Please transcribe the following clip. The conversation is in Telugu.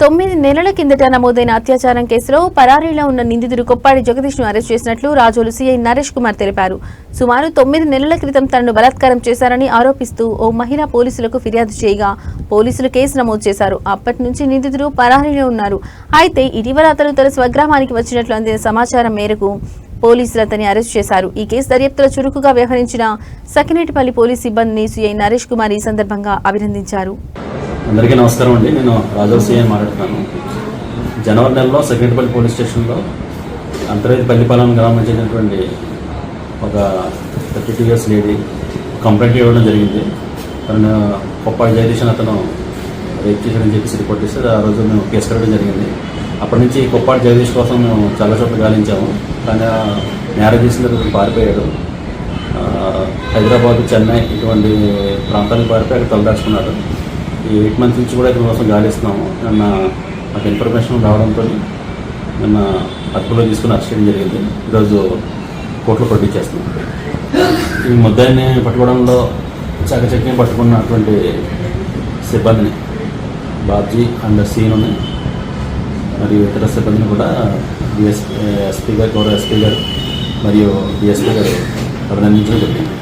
తొమ్మిది నెలల కిందట నమోదైన అత్యాచారం కేసులో పరారీలో ఉన్న నిందితుడు కొప్పాడి జగదీష్ను అరెస్ట్ చేసినట్లు రాజోలు సీఐ నరేష్ కుమార్ తెలిపారు. సుమారు తొమ్మిది నెలల క్రితం తనను బలాత్కారం చేశారని ఆరోపిస్తూ ఓ మహిళ పోలీసులకు ఫిర్యాదు చేయగా పోలీసులు కేసు నమోదు చేశారు. అప్పటి నుంచి నిందితుడు పరారీలో ఉన్నారు. అయితే ఇటీవల అతను తన స్వగ్రామానికి వచ్చినట్లు అందిన సమాచారం మేరకు పోలీసులు అతన్ని అరెస్ట్ చేశారు. ఈ కేసు దర్యాప్తులో చురుకుగా వ్యవహరించిన సకినేటిపల్లి పోలీస్ సిబ్బందిని సీఐ నరేష్ కుమార్ ఈ సందర్భంగా అభినందించారు. అందరికీ నమస్కారం అండి. నేను రాజవ్ సిఐ మాట్లాడుతున్నాను. జనవరి నెలలో సెకండ్పల్లి పోలీస్ స్టేషన్లో అంతర్వేది పల్లిపాలెం గ్రామం చెందినటువంటి ఒక thirty two years lady complaint ఇవ్వడం జరిగింది. తను పొప్పాడి జగదీష్ అని అతను రేప్ చేశాడని చెప్పేసి రిపోర్ట్ ఇస్తే ఆ రోజు మేము కేసు కట్టడం జరిగింది. అప్పటి నుంచి కొప్పాడి జగదీష్ కోసం మేము చాలా చోట్ల గాలించాము. కానీ ఆ నేరం చేసిన తర్వాత పారిపోయాడు. హైదరాబాద్ చెన్నై ఇటువంటి ప్రాంతాలకు పారిపోయి అక్కడ తలదాచుకున్నాడు ఈ ఎయిట్ మంత్స్ నుంచి కూడా ఇతని కోసం గాలిస్తున్నాము. నిన్న మాకు ఇన్ఫర్మేషన్ రావడంతో నిన్న అదుపులో తీసుకుని అరెస్ట్ చేయడం జరిగింది. ఈరోజు కోర్టులో ప్రొడ్యూస్ ఈ ముద్దాయిని పట్టుకోవడంలో చకచక్యం పట్టుకున్నటువంటి సిబ్బందిని బాబ్జీ అండ్ సీనుని మరియు ఇతర సిబ్బందిని కూడా డిఎస్పీ ఎస్పీ గారు గౌరవ ఎస్పీ గారు మరియు డిఎస్పీ గారు అభినందించడం జరిగింది.